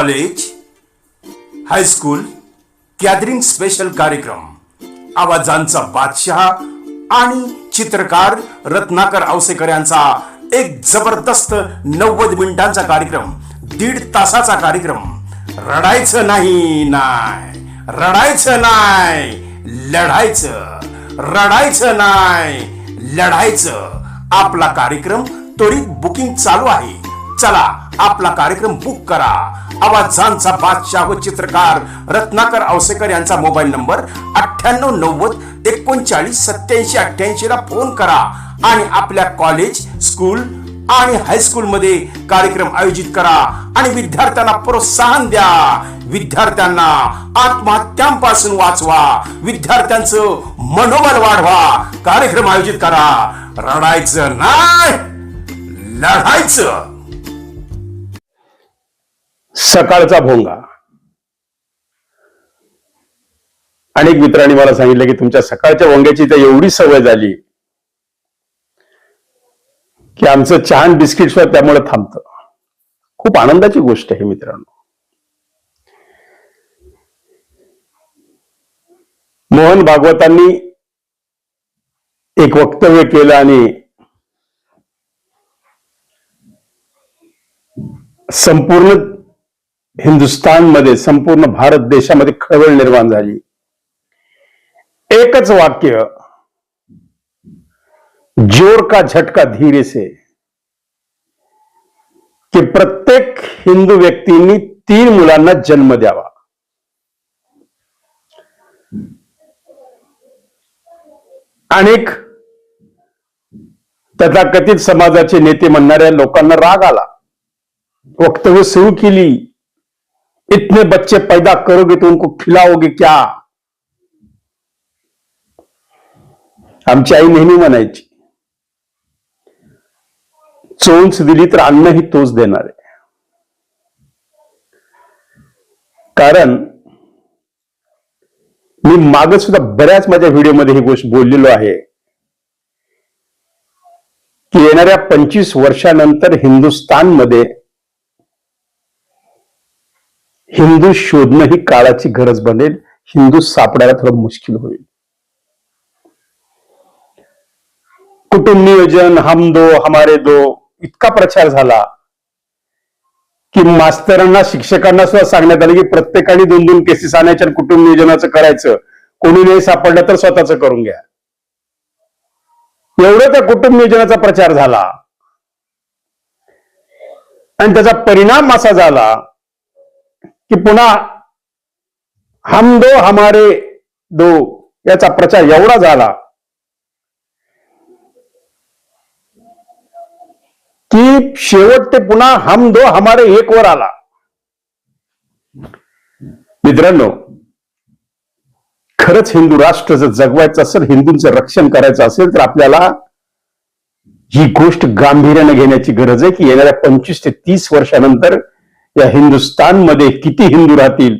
College high school gathering special कार्यक्रम आवाजांचा बादशहा आणि चित्रकार रत्नाकर आवसेकर यांचा एक जबरदस्त नव्वद मिनिटांचा कार्यक्रम दीड तासाचा कार्यक्रम. रडायचं नाही नाही. रडायचं नाही लढायचं. रडायचं नाही लढायचं. आपला कार्यक्रम त्वरित बुकिंग चालू आहे. चला आपला कार्यक्रम बुक करा. आवाजांचा बादशाह व चित्रकार रत्नाकर अवसेकर यांचा मोबाईल नंबर अठ्ठ्याण्णव नव्वद एकोणचाळीस सत्याऐंशी अठ्ठ्याऐंशी ला फोन करा. आणि आपल्या कॉलेज स्कूल आणि हायस्कूल मध्ये कार्यक्रम आयोजित करा. आणि विद्यार्थ्यांना प्रोत्साहन द्या. विद्यार्थ्यांना आत्महत्यांपासून वाचवा. विद्यार्थ्यांचं मनोबल वाढवा. कार्यक्रम आयोजित करा. रडायचं नाही. लढायचं. सकाळचा भोंगा. अनेक मित्रांनी मला सांगितलं की तुमच्या सकाळच्या भोंग्याची तर एवढी सवय झाली की आमचं चहान बिस्किट सुद्धा त्यामुळे थांबतं. खूप आनंदाची गोष्ट आहे मित्रांनो. मोहन भागवतांनी एक वक्तव्य केलं आणि संपूर्ण हिंदुस्थानमध्ये संपूर्ण भारत देशामध्ये खळबळ निर्माण झाली. एकच वाक्य जोर का झटका धीरे से की प्रत्येक हिंदू व्यक्तींनी तीन मुलांना जन्म द्यावा. अनेक तथाकथित समाजाचे नेते म्हणणाऱ्या लोकांना राग आला. वक्तव्य सुरू केली. इतने बच्चे पैदा करोगे तो उनको खिलाओगे क्या? आमची आई नेहमी म्हणायची चोंच दिली तर अन्न ही तोच देणार आहे. कारण मी माग सुद्धा बऱ्याच माझ्या व्हिडिओमध्ये ही गोष्ट बोललेलो आहे की येणाऱ्या पंचवीस वर्षानंतर हिंदुस्थानमध्ये हिंदू शोधणं ही काळाची गरज बनेल. हिंदू सापडायला थोडं मुश्किल होईल. कुटुंब नियोजन हम दो हमारे दो इतका प्रचार झाला की मास्तरांना शिक्षकांना सुद्धा सांगण्यात आलं की प्रत्येकाने दोन दोन केसेस आणायच्या कुटुंब नियोजनाचं करायचं. कोणी नाही सापडलं तर स्वतःच करून घ्या. एवढं त्या कुटुंब नियोजनाचा प्रचार झाला. आणि त्याचा परिणाम असा झाला की पुन्हा हम दो हमारे दो याचा प्रचार एवढा झाला की शेवट ते पुन्हा हम दो हमारे एक वर आला. मित्रांनो खरंच हिंदू राष्ट्र जर जगवायचं असेल हिंदूंचं रक्षण करायचं असेल तर आपल्याला ही गोष्ट गांभीर्याने घेण्याची गरज आहे की येणाऱ्या पंचवीस ते तीस वर्षानंतर या हिंदुस्थानमध्ये किती हिंदू राहतील?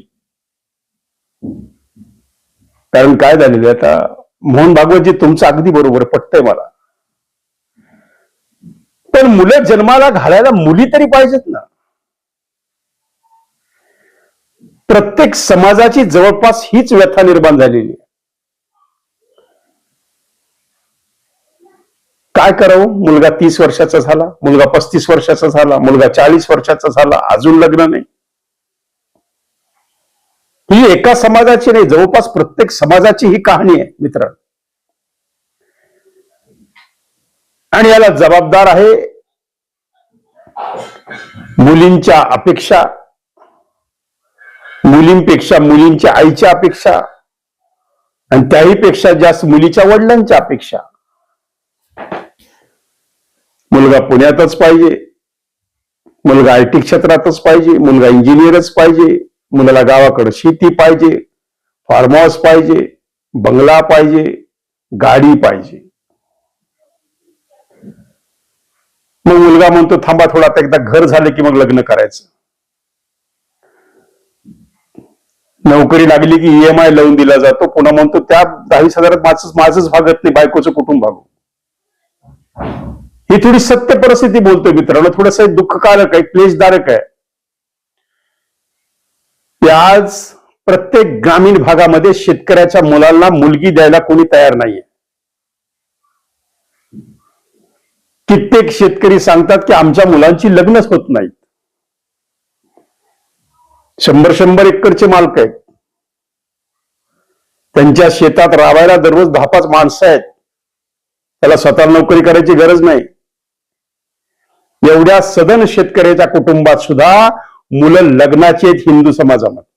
कारण काय झालेलं आता? मोहन भागवतजी तुमचं अगदी बरोबर पटतंय मला. पण मुलं जन्माला घालायला मुली तरी पाहिजेत ना. प्रत्येक समाजाची जवळपास हीच व्यथा निर्माण झालेली आहे काय करावं? मुलगा तीस वर्षाचा झाला मुलगा पस्तीस वर्षाचा झाला मुलगा चाळीस वर्षाचा झाला अजून लग्न नाही. ही एका समाजाची नाही जवळपास प्रत्येक समाजाची ही कहाणी आहे मित्र. आणि याला जबाबदार आहे मुलींच्या अपेक्षा मुलींपेक्षा मुलींच्या आईच्या अपेक्षा आणि त्याहीपेक्षा जास्त मुलीच्या वडिलांच्या अपेक्षा. मुलगा पुण्यातच पाहिजे. मुलगा आय टी क्षेत्रातच पाहिजे. मुलगा इंजिनियरच पाहिजे. मुलाला गावाकडं शेती पाहिजे. फार्म हाऊस पाहिजे. बंगला पाहिजे. गाडी पाहिजे. मग मुलगा म्हणतो थांबा थोडा आता एकदा घर झालं की मग लग्न करायचं. नोकरी लागली की ईएमआय लावून दिला जातो. पुन्हा म्हणतो त्या दहावीस हजारात माझं माझंच भागत नाही बायकोचं कुटुंब भागू. ही थोडी सत्य परिस्थिती बोलतोय मित्रांनो. थोडस दुःखकारक आहे क्लेशदारक आहे. की आज प्रत्येक ग्रामीण भागामध्ये शेतकऱ्याच्या मुलांना मुलगी द्यायला कोणी तयार नाहीये. कित्येक शेतकरी सांगतात की आमच्या मुलांची लग्नच होत नाहीत. शंभर शंभर एकरचे मालक आहेत. त्यांच्या शेतात राबायला दररोज दहा पाच माणसं आहेत. त्याला स्वतः नोकरी करायची गरज नाही. एवढ्या सदन शेतकऱ्याच्या कुटुंबात सुद्धा मुलं लग्नाची आहेत हिंदू समाजामध्ये.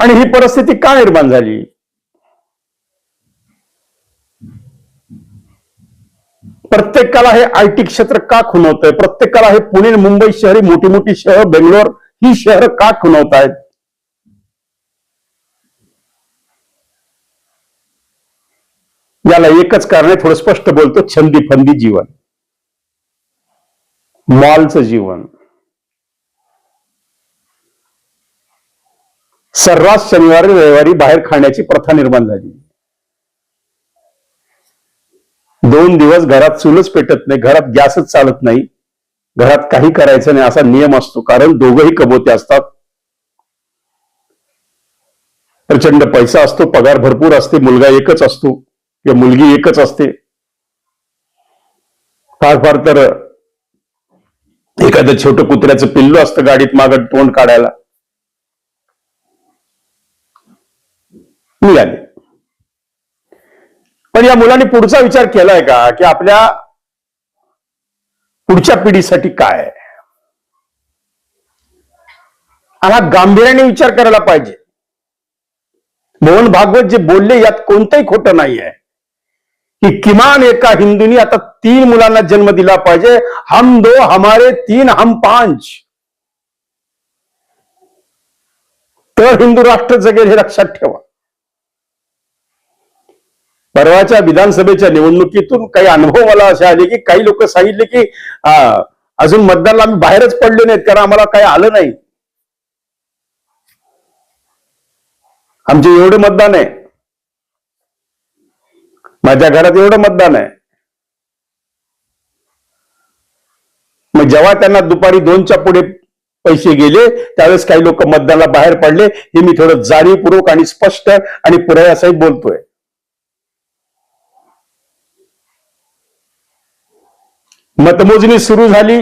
आणि ही परिस्थिती का निर्माण झाली? प्रत्येकाला हे आय टी क्षेत्र का खुणवतंय? प्रत्येकाला हे पुणे मुंबई शहरी मोठी मोठी शहर बेंगलोर ही शहर का खुणवत आहेत याला एकच कारण आहे थोडं स्पष्ट बोलतो छंदी फंदी जीवन. मॉलचं जीवन. सर्रास शनिवारी रविवारी बाहेर खाण्याची प्रथा निर्माण झाली. दोन दिवस घरात चूलच पेटत नाही घरात गॅसच चालत नाही घरात काही करायचं नाही असा नियम असतो कारण दोघही कबोते असतात. प्रचंड पैसा असतो पगार भरपूर असते मुलगा एकच असतो. किंवा मुलगी एकच असते. फार फार तर एखादं छोटं कुत्र्याचं पिल्लू असतं गाडीत मागं तोंड काढायला. मिळाले. पण या मुलांनी पुढचा विचार केलाय का? की आपल्या पुढच्या पिढीसाठी काय हा गांभीर्याने विचार करायला पाहिजे. मोहन भागवत जे बोलले यात कोणतंही खोटं नाही आहे की किमान एका हिंदूंनी आता तीन मुलांना जन्म दिला पाहिजे. हम दो हमारे तीन हम पांच. तर हिंदू राष्ट्र जगेल हे लक्षात ठेवा. परवाच्या विधानसभेच्या निवडणुकीतून काही अनुभव मला असे आले की काही लोक सांगितले की अजून मतदारला आम्ही बाहेरच पडले नाहीत कारण आम्हाला काही आलं नाही. आमचे एवढे मतदान आहे. माझ्या घरात एवढं मतदान आहे. मग जेव्हा त्यांना दुपारी दोनच्या पुढे पैसे गेले त्यावेळेस काही लोक मतदानाला बाहेर पडले. हे मी थोडं जाणीवपूर्वक आणि स्पष्ट आणि पुराव्यासहित बोलतोय. मतमोजणी सुरू झाली.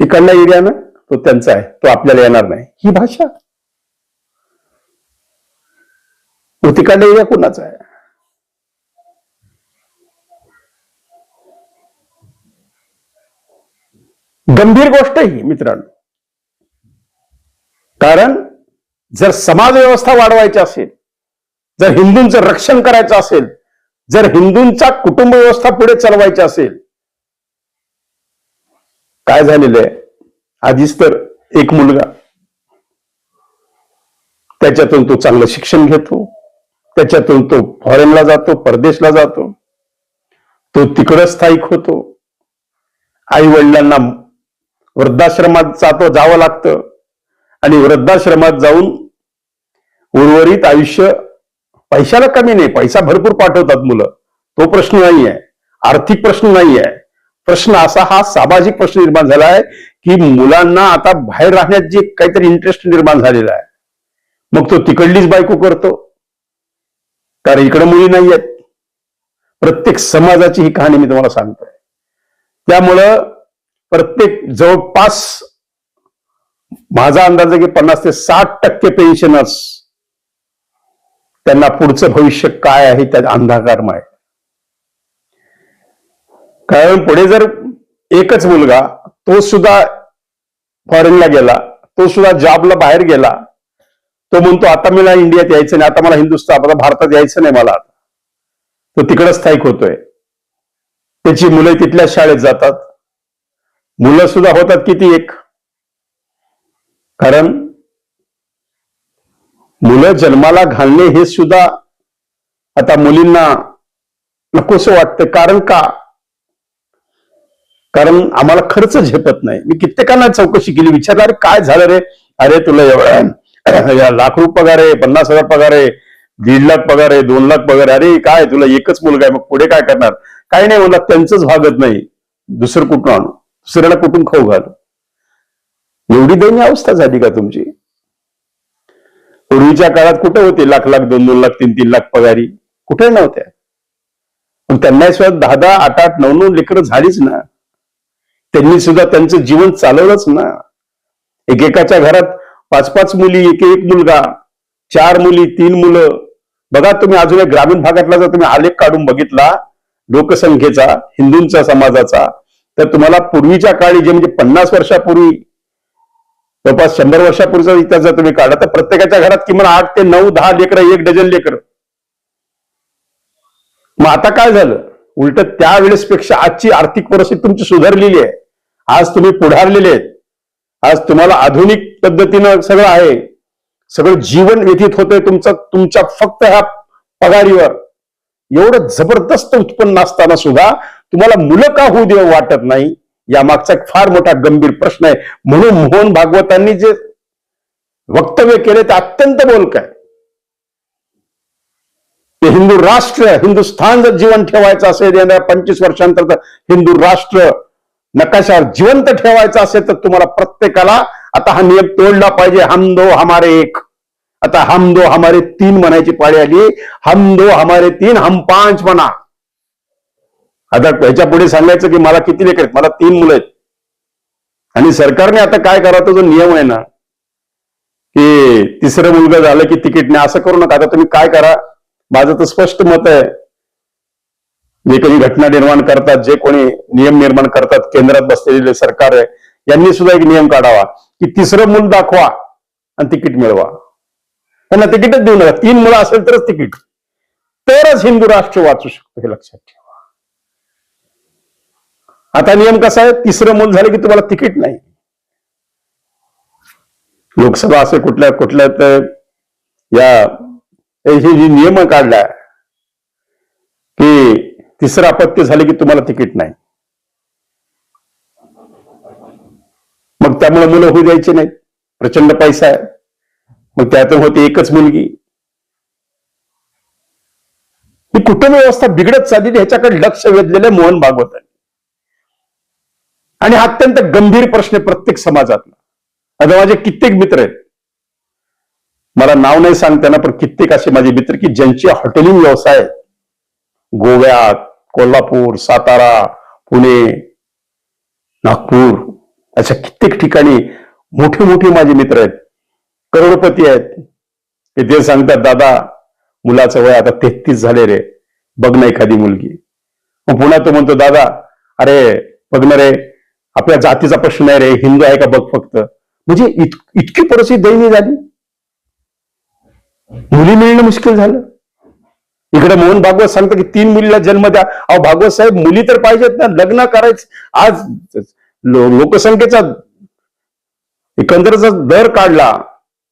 तिकडल्या एरियानं तो त्यांचा आहे तो आपल्याला येणार नाही. ही भाषा तो तिकडला एरिया कोणाचा आहे? गंभीर गोष्ट ही मित्रांनो. कारण जर समाज व्यवस्था वाढवायची असेल जर हिंदूंचं रक्षण करायचं असेल जर हिंदूंचा कुटुंब व्यवस्था पुढे चालवायची असेल काय झालेलं आहे? आधीच तर एक मुलगा त्याच्यातून तो चांगलं शिक्षण घेतो त्याच्यातून तो फॉरेनला जातो परदेशला जातो. तो तिकडं स्थायिक होतो. आई वडिलांना वृद्धाश्रमात जातो जावं लागतं. आणि वृद्धाश्रमात जाऊन उर्वरित आयुष्य पैशाला कमी नाही पैसा भरपूर पाठवतात मुलं. तो प्रश्न नाही आहे. आर्थिक प्रश्न नाही आहे. प्रश्न असा हा सामाजिक प्रश्न निर्माण झाला आहे की मुलांना आता बाहेर राहण्यात जे काहीतरी इंटरेस्ट निर्माण झालेला आहे. मग तो तिकडलीच बायको करतो. कारण इकडे मुली नाही आहेत प्रत्येक समाजाची ही कहाणी मी तुम्हाला सांगतोय. त्यामुळं प्रत्येक जवळपास माझा अंदाज आहे की पन्नास ते साठ टक्के पेन्शनर्स त्यांना पुढचं भविष्य काय आहे त्यात आहे कारण पुढे जर एकच मुलगा तो सुद्धा फॉरेनला गेला तो सुद्धा जॉबला बाहेर गेला तो म्हणतो आता मला इंडियात यायचं नाही आता मला हिंदुस्थान आता भारतात यायचं नाही मला आता. तो तिकडं स्थायिक होतोय. त्याची मुलं तिथल्या शाळेत जातात. मुलं सुद्धा होतात किती एक? कारण मुलं जन्माला घालणे हे सुद्धा आता मुलींना नकोस वाटतं. कारण का? कारण आम्हाला खर्च झेपत नाही. मी कित्येकांना चौकशी केली विचारणार काय झालं रे? अरे तुला एवढा या लाख रुपये पगार आहे पन्नास हजार पगार आहे दीड लाख पगार आहे दोन लाख पगार अरे काय तुला एकच मुलगा आहे मग पुढे काय करणार? काही नाही मला त्यांचंच भागत नाही. दुसरं कुठून आणू? दुसऱ्याला कुठून खाऊ घालू? एवढी दैन्य अवस्था झाली का तुमची? पूर्वीच्या काळात कुठे होते लाख लाख दोन दोन लाख तीन तीन लाख पगारी? कुठे नव्हत्या? पण त्यांना सुद्धा दहा दहा आठ आठ नऊ नऊ लेकरं झालीच ना. त्यांनी सुद्धा त्यांचं जीवन चालवलंच ना. एकेकाच्या घरात पाच पाच मुली एक एक मुलगा चार मुली तीन मुलं. बघा तुम्ही अजून एक ग्रामीण भागातला जर तुम्ही आलेख काढून बघितला लोकसंख्येचा हिंदूंचा समाजाचा तर तुम्हाला पूर्वीच्या काळी जे म्हणजे पन्नास वर्षापूर्वी जवळपास शंभर वर्षापूर्वीचा इतिहास जर तुम्ही काढला तर प्रत्येकाच्या घरात किमान आठ ते नऊ दहा लेकरं एक डझन लेकर. मग आता काय झालं? उलट त्यावेळेसपेक्षा आजची आर्थिक परिस्थिती तुमची सुधारलेली आहे. आज तुम्ही पुढारलेले आहेत. आज तुम्हाला आधुनिक पद्धतीनं सगळं आहे. सगळं जीवन व्यतीत होतंय तुमचं तुमच्या फक्त ह्या पगारीवर. एवढं जबरदस्त उत्पन्न असताना सुद्धा तुम्हाला मुलं का होऊ देव वाटत नाही? यामागचा एक फार मोठा गंभीर प्रश्न आहे. म्हणून मोहन भागवतांनी जे वक्तव्य केले ते अत्यंत बोलक आहे. ते हिंदू राष्ट्र हिंदुस्थान जर जीवन ठेवायचं असेल येणाऱ्या पंचवीस वर्षांतर तर हिंदू राष्ट्र नकाशावर जिवंत ठेवायचा असेल तर तुम्हाला प्रत्येकाला आता हा नियम तोडला पाहिजे. हम दो हमारे एक. आता हम दो हमारे तीन म्हणायची पाळी आली. हम दो हमारे तीन हम पांच म्हणा. आता ह्याच्या पुढे सांगायचं की मला किती लेकर आहेत? मला तीन मुलं आहेत. आणि सरकारने आता काय करा तो जो नियम आहे ना की तिसरं मुलगा झालं की तिकीट नाही असं करू नका. आता तुम्ही काय करा? माझं तर स्पष्ट मत आहे जे कोणी घटना निर्माण करतात जे कोणी नियम निर्माण करतात केंद्रात बसलेले सरकार आहे यांनी सुद्धा एक नियम काढावा की तिसरं मूल दाखवा आणि तिकीट मिळवा. त्यांना तिकीटच देऊ नका. तीन मुलं असेल तरच तिकीट. तरच हिंदू राष्ट्र वाचू शकतो हे लक्षात ठेवा. आता नियम कसा आहे? तिसरं मूल झालं की तुम्हाला तिकीट नाही. लोकसभा असे कुठल्या कुठल्या तर या हे जी नियम काढलाय की तिसरं अपत्य झाले की तुम्हाला तिकीट नाही. मग त्यामुळे मुलं होऊ द्यायची नाहीत प्रचंड पैसा आहे. मग त्यातून होती एकच मुलगी. ही कुटुंब व्यवस्था बिघडत चाललेली ह्याच्याकडे लक्ष वेधलेलं मोहन भागवत आणि हा अत्यंत गंभीर प्रश्न प्रत्येक समाजातला. आता माझे कित्येक मित्र आहेत. मला नाव नाही सांगताना पण कित्येक असे माझे मित्र की ज्यांचे हॉटेलिंग व्यवसाय गोव्यात कोल्हापूर सातारा पुणे नागपूर अशा कित्येक ठिकाणी मोठे मोठे माझे मित्र आहेत. करोडपती आहेत. ते ते सांगतात दादा मुलाचं वय आता तेहतीस झाले रे बघ ना एखादी मुलगी. मग पुन्हा तो म्हणतो दादा अरे बघ ना रे आपल्या जातीचा प्रश्न नाही रे हिंदू आहे का बघ फक्त. म्हणजे इत, इतकी परिस्थिती दयनीय झाली. मुली मिळणं मुश्किल झालं. इकडे मोहन भागवत सांगतो की तीन मुलीला जन्म द्या. अहो भागवत साहेब मुली तर पाहिजेत ना. लग्न करायचं. आज लो- लोकसंख्येचा एकंदर जर दर काढला.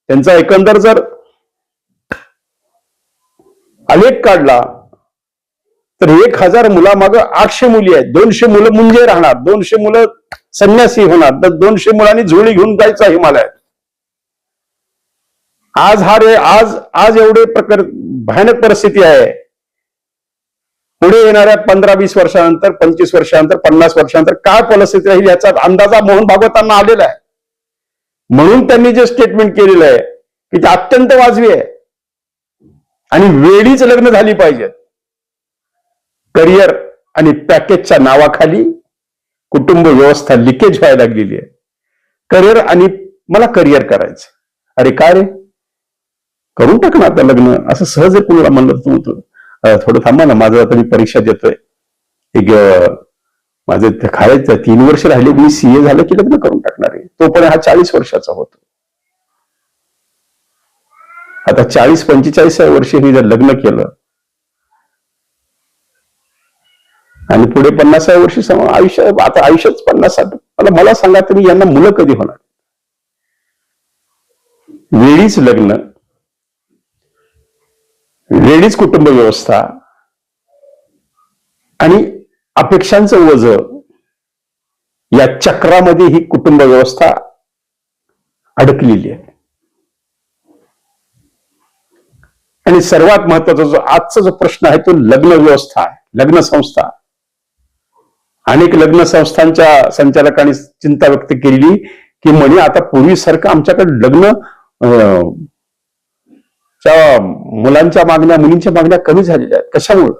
त्यांचा एकंदर जर आलेख काढला तर एक हजार मुलामाग आठशे मुली आहेत. दोनशे मुलं मुंजे राहणार. दोनशे मुलं संन्यासी होणार. तर दोनशे मुलांनी झोळी घेऊन जायचं हिमालयात. आज हा रे आज आज एवढे प्रकार भयानक परिस्थिती आहे. पुढे येणाऱ्या पंधरा वीस वर्षानंतर पंचवीस वर्षानंतर पन्नास वर्षानंतर काय परिस्थिती राहील याचा अंदाजा मोहन भागवतांना आलेला आहे. म्हणून त्यांनी जे स्टेटमेंट केलेलं आहे की ते अत्यंत वाजवी आहे. आणि वेळीच लग्न झाली पाहिजेत करिअर आणि पॅकेजच्या नावाखाली कुटुंब व्यवस्था लिकेज व्हायला लागलेली आहे. करिअर आणि मला करिअर करायचं अरे काय रे? करून टाक ना आता लग्न. असं सहज जर कुणाला म्हणलं तर तू थोडं थांबा ना माझं आता मी परीक्षा देतोय. एक माझे खायचं तीन वर्ष राहिले मी सीए झालं की लग्न करून टाकणार आहे. तोपर्यंत हा चाळीस वर्षाचा होतो. आता चाळीस पंचेचाळीसाव्या वर्षी मी जर लग्न केलं आणि पुढे पन्नासाव्या वर्षी आयुष्य आता आयुष्यच पन्नास मला मला सांगा तुम्ही यांना मुलं कधी होणार? वेळीच लग्न लेडीज कुटुंब व्यवस्था आणि अपेक्षांचं वज या चक्रामध्ये ही कुटुंब व्यवस्था अडकलेली आहे. आणि सर्वात महत्त्वाचा जो आजचा जो प्रश्न आहे तो लग्न व्यवस्था आहे लग्न संस्था. अनेक लग्न संस्थांच्या संचालकांनी चिंता व्यक्त केली की म्हणे आता पूर्वीसारखं आमच्याकडे लग्न त्या मुलांच्या मागण्या मुलींच्या मागण्या कमी झालेल्या आहेत. कशामुळं?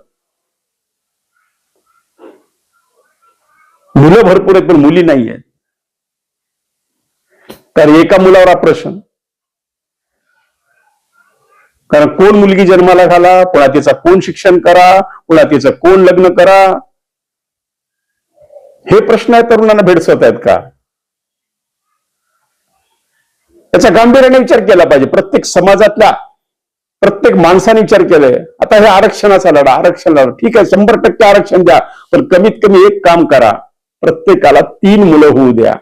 मुलं भरपूर आहेत पण मुली नाही आहेत. तर एका मुलावर हा प्रश्न. कारण कोण मुलगी जन्माला घाला पुन्हा तिचा कोण शिक्षण करा पुन्हा तिचं कोण लग्न करा? हे प्रश्न आहे तरुणांना भेडसवत आहेत का? त्याचा गांभीर्याने विचार केला पाहिजे. प्रत्येक समाजातल्या प्रत्येक माणसाने विचार केलाय. आता हे आरक्षणाचा लढा आरक्षण लढा. ठीक आहे शंभर टक्के आरक्षण द्या पण कमीत कमी एक काम करा. प्रत्येकाला तीन मुलं होऊ द्या.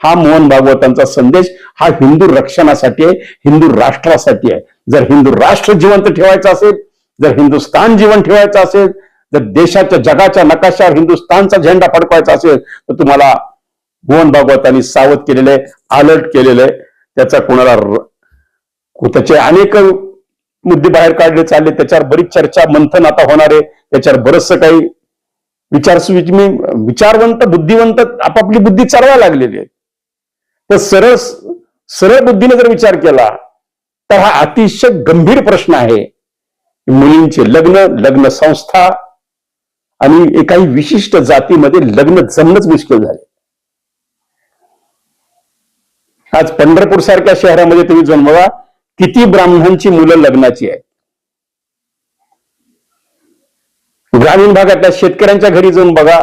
हा मोहन भागवतांचा संदेश हा हिंदू रक्षणासाठी आहे हिंदू राष्ट्रासाठी आहे. जर हिंदू राष्ट्र जिवंत ठेवायचं असेल जर हिंदुस्थान जीवन ठेवायचं असेल जर देशाच्या जगाच्या नकाशावर हिंदुस्थानचा झेंडा फडकवायचा असेल तर तुम्हाला मोहन भागवतांनी सावध केलेलं आहे अलर्ट केलेलं आहे. त्याचा कोणाला त्याचे अनेक मुद्दे बाहेर काढले चालले. त्याच्यावर बरीच चर्चा मंथन आता होणार आहे. त्याच्यावर बरचसं काही विचार मी विचारवंत बुद्धिवंत आपापली बुद्धी चालवायला लागलेली आहे. तर सरळ सरळ बुद्धीने जर विचार केला तर हा अतिशय गंभीर प्रश्न आहे. मुलींचे लग्न लग्न संस्था आणि एकाही विशिष्ट जातीमध्ये लग्न जमणंच मुश्किल झाले. आज पंढरपूर सारख्या शहरामध्ये तुम्ही जन्मवा बघा किती ब्राह्मणांची मुलं लग्नाची आहेत? ग्रामीण भागातल्या शेतकऱ्यांच्या घरी जाऊन बघा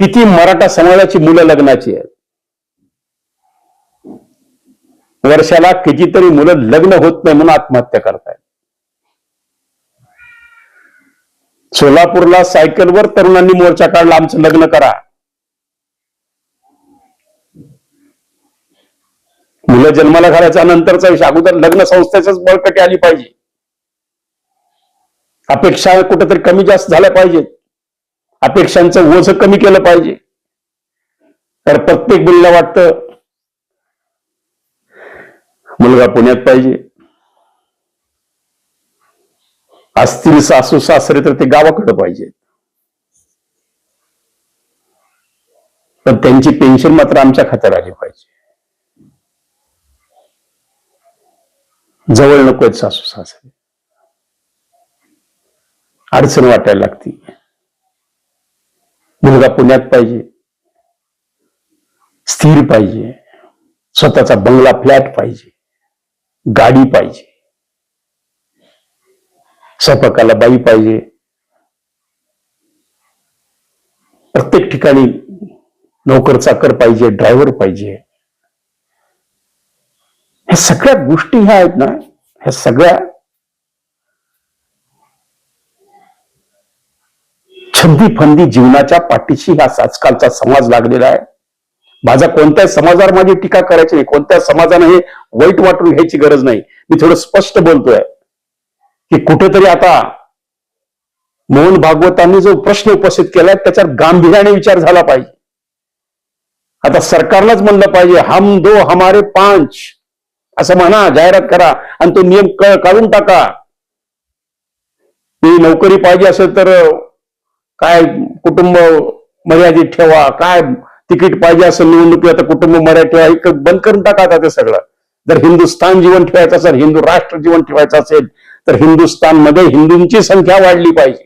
किती मराठा समाजाची मुलं लग्नाची आहेत. वर्षाला कितीतरी मुलं लग्न होत नाही म्हणून आत्महत्या करतायत. सोलापूरला सायकलवर तरुणांनी मोर्चा काढला आमचं लग्न करा. मुलं जन्माला घालायचा नंतरचा विषय अगोदर लग्न संस्थेच बळकटी आली पाहिजे. अपेक्षा कुठेतरी कमी जास्त झाल्या पाहिजेत. अपेक्षांचं ओझ कमी केलं पाहिजे. तर प्रत्येक मुलीला वाटतं मुलगा पुण्यात पाहिजे. असतील सासू सासरे तर ते गावाकडे पाहिजेत पण त्यांची पेन्शन मात्र आमच्या खात्यात आली पाहिजे. जवळ नको आहेत सासू सासरे. अडचण वाटायला लागती. मुलगा पुण्यात पाहिजे. स्थिर पाहिजे. स्वतःचा बंगला फ्लॅट पाहिजे. गाडी पाहिजे. स्वयंपाकाला बाई पाहिजे. प्रत्येक ठिकाणी नोकर चाकर पाहिजे ड्रायव्हर पाहिजे. ह्या सगळ्या गोष्टी ह्या आहेत ना ह्या सगळ्या छंदी फंदी जीवनाच्या पाठीशी हा आजकालचा समाज लागलेला आहे. माझा कोणत्याही समाजावर माझी टीका करायची नाही कोणत्या समाजानं हे वाईट वाटून घ्यायची गरज नाही. मी थोडं स्पष्ट बोलतोय की कुठेतरी आता मोहन भागवतांनी जो प्रश्न उपस्थित केलाय त्याच्यावर गांभीर्याने विचार झाला पाहिजे. आता सरकारलाच म्हणलं पाहिजे हम दो हमारे पांच. असं म्हणा जाहिरात करा आणि तो नियम काढून टाका. ती नोकरी पाहिजे असेल तर काय कुटुंब मर्यादित ठेवा काय तिकीट पाहिजे असेल निवडणुकी आता कुटुंब मर्यादित ठेवा एक बंद करून टाका आता ते सगळं. जर हिंदुस्थान जीवन ठेवायचं असेल हिंदू राष्ट्र जीवन ठेवायचं असेल तर हिंदुस्थानमध्ये हिंदूंची संख्या वाढली पाहिजे.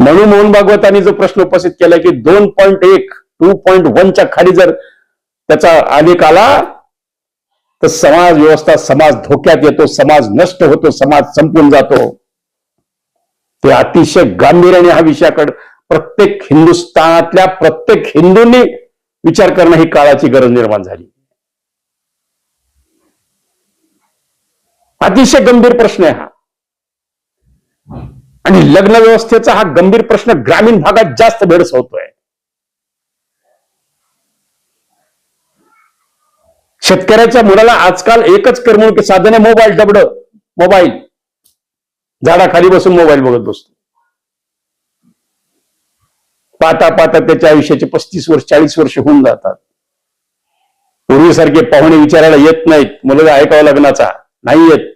म्हणून मोहन भागवतांनी जो प्रश्न उपस्थित केला की दोन पॉईंट एक टू पॉईंट वनच्या खाली जर त्याचा आलेख आला तर समाज व्यवस्था समाज धोक्यात येतो समाज नष्ट होतो समाज संपून जातो. ते अतिशय गांभीर्याने हा विषयाकडे प्रत्येक हिंदुस्थानातल्या प्रत्येक हिंदूंनी विचार करणं ही काळाची गरज निर्माण झाली. अतिशय गंभीर प्रश्न आहे हा. आणि लग्न व्यवस्थेचा हा गंभीर प्रश्न ग्रामीण भागात जास्त भेडसावतोय. शेतकऱ्याच्या मुलाला आजकाल एकच करमणूक साधन आहे मोबाईल डबड. मोबाईल. झाडाखाली बसून मोबाईल बघत बसतो. पाहता पाहता त्याच्या आयुष्याचे पस्तीस वर्ष चाळीस वर्ष होऊन जातात. पूर्वीसारखे पाहुणे विचारायला येत नाहीत. मुलगा ऐकावा लग्नाचा. नाही येत.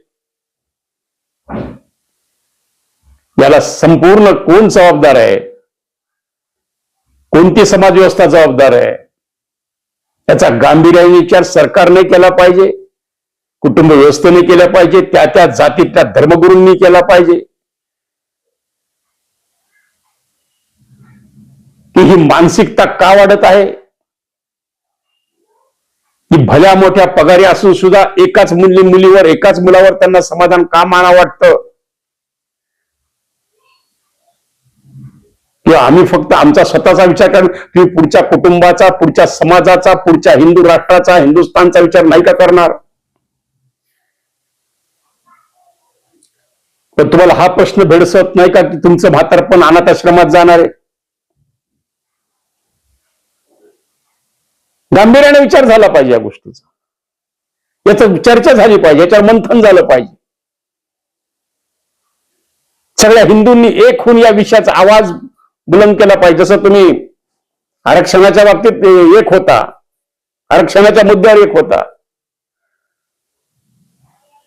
याला संपूर्ण कोण जबाबदार आहे? कोणती समाज व्यवस्था जबाबदार आहे? याचा गांभीर्याने विचार सरकारने केला पाहिजे कुटुंब व्यवस्थेने केला पाहिजे त्या त्या जातीतल्या धर्मगुरूंनी केला पाहिजे. की ही मानसिकता का वाढत आहे? की भल्या मोठ्या पगारी असून सुद्धा एकाच मुली मुलीवर एकाच मुलावर त्यांना समाधान का माना वाटतं? किंवा आम्ही फक्त आमचा स्वतःचा विचार कर की पुढच्या कुटुंबाचा पुढच्या समाजाचा पुढच्या हिंदू राष्ट्राचा हिंदुस्थानचा विचार नाही का करणार? पण तुम्हाला हा प्रश्न भेडसत नाही का की तुमचं म्हातारपण अनाथ आश्रमात जाणार आहे? गांभीर्याने विचार झाला पाहिजे या गोष्टीचा. याचं चर्चा झाली पाहिजे याच्यावर मंथन झालं पाहिजे. सगळ्या हिंदूंनी एक होऊन या विषयाचा आवाज बुलंद केला पाहिजे. जसं तुम्ही आरक्षणाच्या बाबतीत एक होता. आरक्षणाच्या मुद्द्यावर एक होता.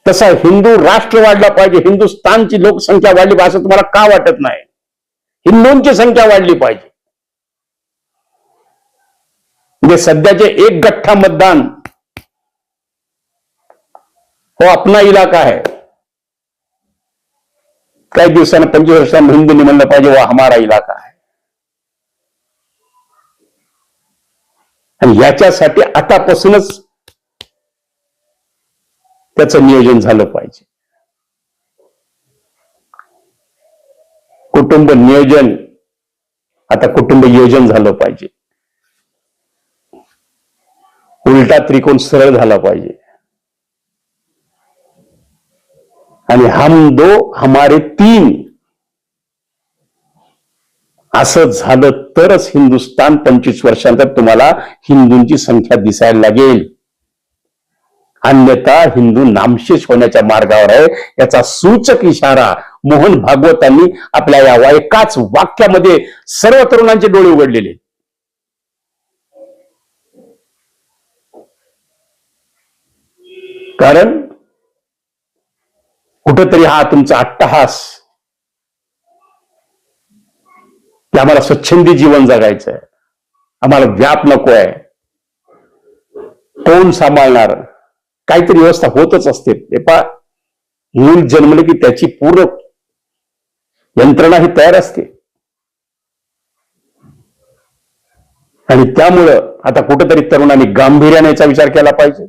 तसा हिंदू राष्ट्र वाढला पाहिजे. हिंदुस्थानची लोकसंख्या वाढली पाहिजे असं तुम्हाला का वाटत नाही? हिंदूंची संख्या वाढली पाहिजे. म्हणजे सध्याचे एक गठ्ठा मतदान हो अपना इलाका है काही दिवसानं पंचवीस वर्षांना हिंदूंनी म्हणलं पाहिजे वा हमारा इलाका आहे. आणि याच्यासाठी आतापासूनच त्याचं नियोजन झालं पाहिजे. कुटुंब नियोजन आता कुटुंब योजन झालं पाहिजे. उलटा त्रिकोण सरळ झाला पाहिजे. आणि हम दो हमारे तीन. असं झालं तरच हिंदुस्थान पंचवीस वर्षांतर तुम्हाला हिंदूंची संख्या दिसायला लागेल. अन्यथा हिंदू नामशेष होण्याच्या मार्गावर आहे. याचा सूचक इशारा मोहन भागवतांनी आपल्या या एकाच वाक्यामध्ये सर्व तरुणांचे डोळे उघडलेले. कारण कुठंतरी हा तुमचा अट्टहास. की आम्हाला स्वच्छंदी जीवन जगायचं आहे आम्हाला व्याप नको आहे कोण सांभाळणार? काहीतरी व्यवस्था होतच असते. ते पा मूल जन्मले की त्याची पूर्ण यंत्रणा ही तयार असते. आणि त्यामुळं आता कुठेतरी तरुणांनी गांभीर्याने याचा विचार केला पाहिजे.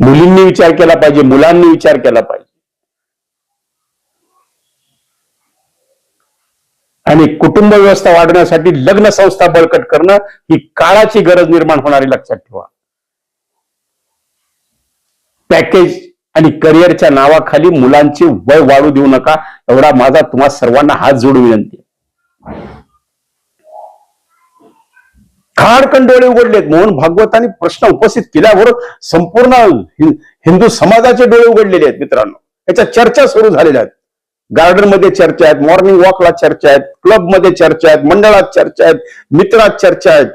मुलींनी विचार केला पाहिजे मुलांनी विचार केला पाहिजे. आणि कुटुंब व्यवस्था वाढवण्यासाठी लग्न संस्था बळकट करणं ही काळाची गरज निर्माण होणारी लक्षात ठेवा. पॅकेज आणि करिअरच्या नावाखाली मुलांची वय वाढू देऊ नका एवढा माझा तुम्हा सर्वांना हात जोडून विनंती आहे. खाडकन डोळे उघडलेत मोहन भागवतांनी प्रश्न उपस्थित केल्यावर संपूर्ण हिंदू समाजाचे डोळे उघडलेले आहेत मित्रांनो. याच्या चर्चा सुरू झालेल्या आहेत. गार्डनमध्ये चर्चा आहेत मॉर्निंग वॉकला चर्चा आहेत क्लबमध्ये चर्चा आहेत मंडळात चर्चा आहेत मित्रात चर्चा आहेत.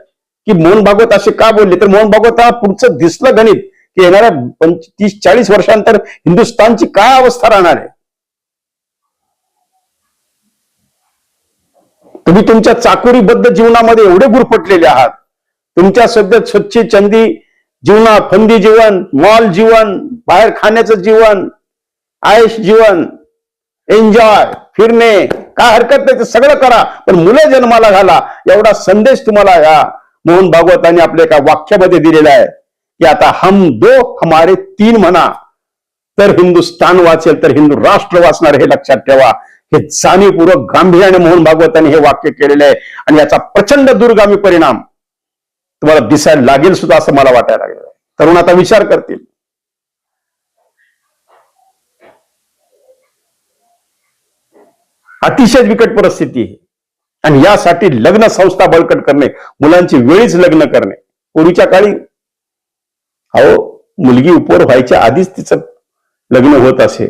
की मोहन भागवत असे का बोलले? तर मोहन भागवत हा पुढचं दिसलं गणित. की येणाऱ्या पंच तीस चाळीस वर्षांतर हिंदुस्थानची काय अवस्था राहणार आहे? तुम्ही तुमच्या चाकोरीबद्ध जीवनामध्ये एवढे गुरफटलेले आहात. तुमच्या सध्या स्वच्छ चंदी जीवना फंदी जीवन मॉल जीवन बाहेर खाण्याचं जीवन आयुष जीवन एन्जॉय फिरणे काय हरकत नाही ते सगळं करा. पण मुलं जन्माला घाला. एवढा संदेश तुम्हाला या मोहन भागवतांनी आपल्या एका वाक्यामध्ये दिलेला आहे की आता हम दो हमारे तीन म्हणा तर हिंदुस्थान वाचेल तर हिंदू राष्ट्र वाचणार हे लक्षात ठेवा. हे जाणीवपूर्वक गांभीर्याने मोहन भागवतांनी हे वाक्य केलेलं आहे आणि याचा प्रचंड दूरगामी परिणाम तुम्हाला दिसायला लागेल सुद्धा असं मला वाटायला लागलं तरुण आता विचार करतील. अतिशय बिकट परिस्थिती आहे. आणि यासाठी लग्न संस्था बळकट करणे मुलांची वेळीच लग्न करणे. पूर्वीच्या काळी अहो मुलगी उपवर व्हायच्या आधीच तिचं लग्न होत असे.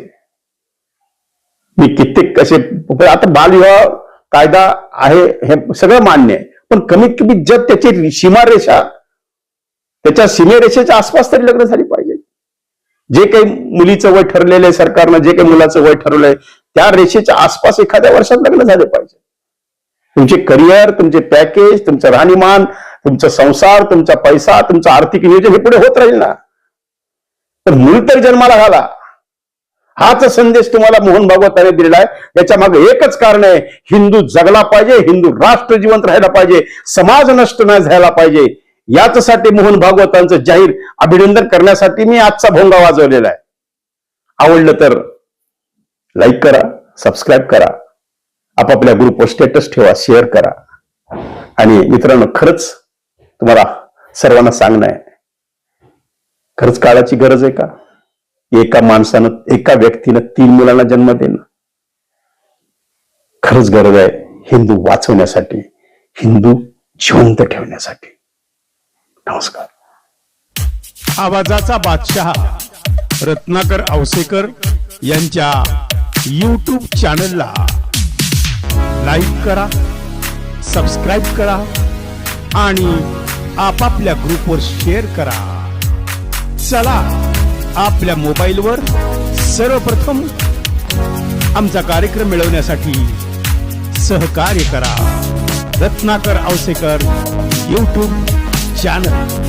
मी कित्येक कसे म्हणजे आता बालविवाह कायदा आहे हे सगळं मान्य आहे. पण कमीत कमी जर त्याची सीमारेषा त्याच्या सीमेरेषेच्या आसपास तरी लग्न झाली पाहिजे. जे काही मुलीचं वय ठरलेलं आहे सरकारनं जे काही मुलाचं वय ठरवलंय त्या रेषेच्या आसपास एखाद्या वर्षात लग्न झाले पाहिजे. तुमचे करिअर तुमचे पॅकेज तुमचं राहणीमान तुमचा संसार तुमचा पैसा तुमचं आर्थिक नियोजन हे पुढे होत राहील ना. तर मूल तर जन्माला घाला. हाच संदेश तुम्हाला मोहन भागवताने दिलेला आहे याच्या मागे एकच कारण आहे हिंदू जगला पाहिजे हिंदू राष्ट्र जिवंत राहायला पाहिजे समाज नष्ट नाही झाला पाहिजे. याचसाठी मोहन भागवतांचं जाहीर अभिनंदन करण्यासाठी मी आजचा भोंगा वाजवलेला आहे. आवडलं तर लाईक करा सबस्क्राईब करा आपापल्या ग्रुपवर स्टेटस ठेवा शेअर करा. आणि मित्रांनो खरंच तुम्हाला सर्वांना सांगणं आहे. खरंच काळाची गरज आहे का? एका माणसानं एका व्यक्तीनं तीन मुलांना जन्म देणं. खरंच गरज आहे हिंदू वाचवण्यासाठी हिंदू जिवंत ठेवण्यासाठी. नमस्कार. आवाजाचा बादशहा रत्नाकर आवसेकर यांच्या यूट्यूब चॅनलला लाईक करा सबस्क्राईब करा आणि आपापल्या ग्रुपवर शेअर करा. चला आपल्या मोबाईलवर सर्वप्रथम आमचा कार्यक्रम मिळवण्यासाठी सहकार्य करा. Ratnakar Ausekar YouTube channel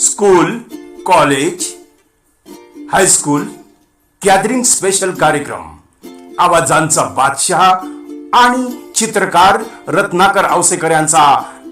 school college high school gathering special कार्यक्रम. आवाजांचा बादशहा आणि चित्रकार रत्नाकर औसेकर यांचा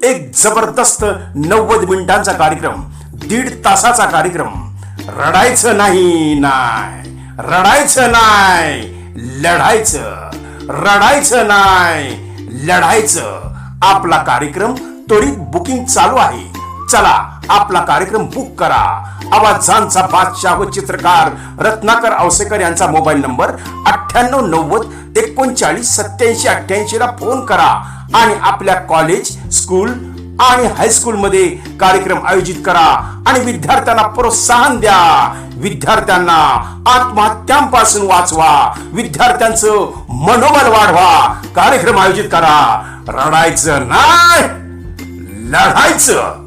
एक जबरदस्त नव्वद मिनिटांचा कार्यक्रम दीड तासाचा कार्यक्रम. रडायचं नाही नाही. रडायचं नाही लढायचं. रडायचं नाही लढायचं. आपला कार्यक्रम त्वरित बुकिंग चालू आहे. चला आपला कार्यक्रम बुक करा. आवाजांचा बादशाह व चित्रकार रत्नाकर औसेकर यांचा मोबाईल नंबर अठ्ठ्याण्णव नव्वद एकोणचाळीस सत्याऐंशी अठ्ठ्याऐंशी ला फोन करा. आणि आपल्या कॉलेज स्कूल आणि हायस्कूल मध्ये कार्यक्रम आयोजित करा. आणि विद्यार्थ्यांना प्रोत्साहन द्या. विद्यार्थ्यांना आत्महत्यांपासून वाचवा. विद्यार्थ्यांचं मनोबल वाढवा. कार्यक्रम आयोजित करा. रडायचं नाही. लढायचं.